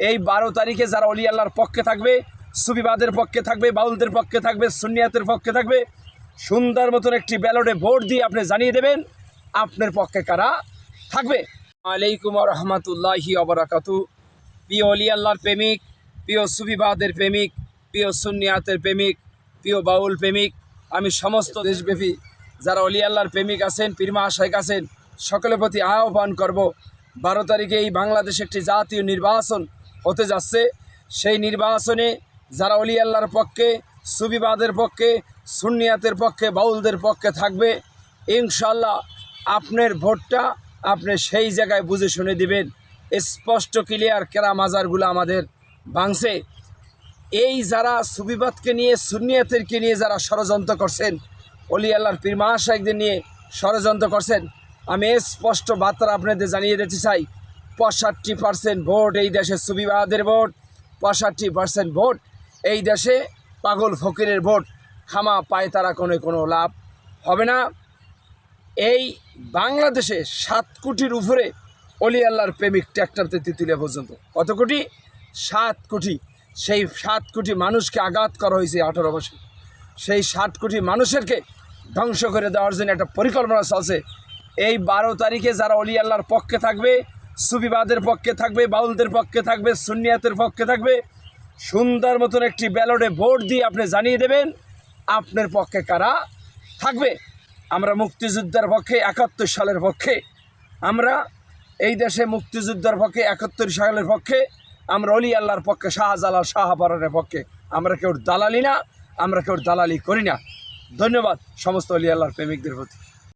এই বারো তারিখে যারা অলি আল্লাহর পক্ষে থাকবে সুবিবাদের পক্ষে থাকবে, বাউলদের পক্ষে থাকবে সুনিয়াতের পক্ষে থাকবে, সুন্দর মতন একটি ব্যালটে ভোট দিয়ে আপনি জানিয়ে দেবেন আপনার পক্ষে কারা থাকবে। আলাইকুম রহমতুল্লাহি অবরাকাতু প্রিয় অলি আল্লাহর প্রেমিক, প্রিয় সুবিবাদের প্রেমিক, প্রিয় সুনিয়াতের প্রেমিক, প্রিয় বাউল প্রেমিক, আমি সমস্ত দেশব্যাপী যারা অলি আল্লাহর প্রেমিক আছেন পীরমা শেখ আছেন, সকলের প্রতি আহ্বান করব। বারো তারিখে এই বাংলাদেশে একটি জাতীয় নির্বাচন হতে যাচ্ছে। সেই নির্বাচনে যারা অলি আল্লাহর পক্ষে, সুবিবাদের পক্ষে সুনিয়াতের পক্ষে, বাউলদের পক্ষে থাকবে ইনশাল্লাহ আপনার ভোটটা আপনি সেই জায়গায় বুঝে শুনে দিবেন। স্পষ্ট ক্লিয়ার কেরা মাজারগুলো আমাদের ভাঙছে। এই যারা সুবিবাদকে নিয়ে সুনিয়াতেরকে নিয়ে যারা ষড়যন্ত্র করছেন, অলি আল্লাহর পীর মাহাশাইকদের নিয়ে ষড়যন্ত্র করছেন, আমি স্পষ্ট বার্তা আপনাদের জানিয়ে দিতে চাই। পঁয়ষট্টি পার্সেন্ট ভোট, এই দেশে সুবিবাদের ভোট, পঁয়ষট্টি পার্সেন্ট ভোট, এই দেশে পাগল ফকিরের ভোট, খামা পায় তারা কোনো কোনো লাভ হবে না। এই বাংলাদেশে সাত কোটির উপরে অলি আল্লাহর প্রেমিক ট্র্যাক্টরতে তিতুলিয়া পর্যন্ত। কত কোটি? সাত কোটি। সেই সাত কোটি মানুষকে আঘাত করা হয়েছে আঠারো বছর। সেই সাত কোটি মানুষেরকে ধ্বংস করে দেওয়ার জন্য একটা পরিকল্পনা চলছে। এই বারো তারিখে যারা অলি আল্লাহর পক্ষে থাকবে সুবিবাদের পক্ষে থাকবে, বাউলদের পক্ষে থাকবে সুনিয়াতের পক্ষে থাকবে। সুন্দর মতন একটি ব্যালটে ভোট দিয়ে আপনি জানিয়ে দেবেন, আপনার পক্ষে কারা থাকবে। আমরা মুক্তিযুদ্ধের পক্ষে একাত্তর সালের পক্ষে। আমরা এই দেশে মুক্তিযুদ্ধের পক্ষে একাত্তর সালের পক্ষে। আমরা অলি আল্লাহর পক্ষে, শাহজালাল শাহপরানের পক্ষে। আমরা কেউ দালালি না, আমরা কেউ দালালি করি না। ধন্যবাদ সমস্ত অলি আল্লাহর প্রেমিকদের প্রতি।